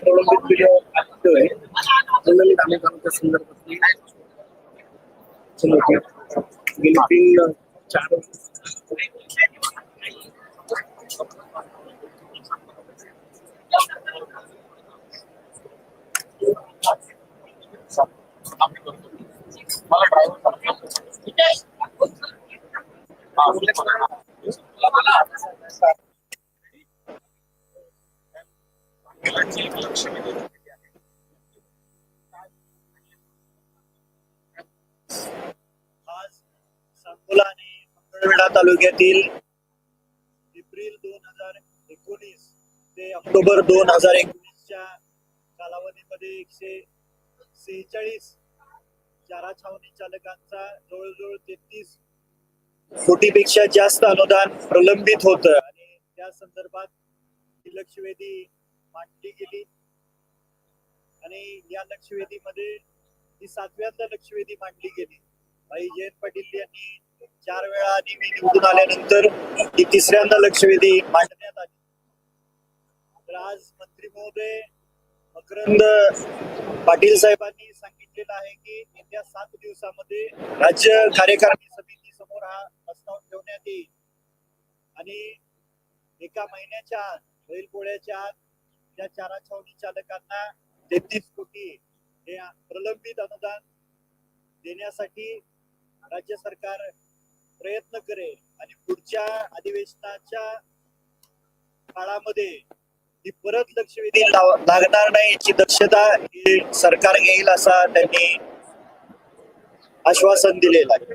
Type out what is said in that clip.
प्रलंबित व्हिडिओ आहे प्रलंबित आम्ही कामाच्या संदर्भात समजतो. गेली तीन चार आज सांगोला आणि मंगळवेढा तालुक्यातील एप्रिल दोन हजार एकोणीस ते ऑक्टोबर दोन हजार एकोणीसच्या कालावधीमध्ये एकशे सेहेचाळीस चारा छावणी चालकांचा जवळजवळ तेहतीस कोटीपेक्षा जास्त अनुदान प्रलंबित होतं. आणि त्या संदर्भात लक्षवेधी मांडली गेली. आणि या लक्षवेधीमध्ये ही सातव्यांदा लक्षवेधी मांडली गेली. भाई जयंत पाटील यांनी चार वेळा आधी मी निवडून आल्यानंतर ही तिसऱ्यांदा लक्षवेधी मांडण्यात आली. तर आज मंत्री महोदय मकरंद पाटील साहेबांनी सांगितलेलं आहे की येत्या सात दिवसामध्ये राज्य कार्यकारिणी समिती समोर हा प्रस्ताव ठेवण्यात येईल. आणि एका महिन्याच्या आत बैलपोळ्याच्या आत त्या चारा छावणी चालकांना तेहतीस कोटी हे प्रलंबित अनुदान देण्यासाठी राज्य सरकार प्रयत्न करेल. आणि पुढच्या अधिवेशनाच्या काळामध्ये ही परत लक्षवेधी लागणार नाही याची दक्षता हे सरकार घेईल असा त्यांनी आश्वासन दिलेलं आहे.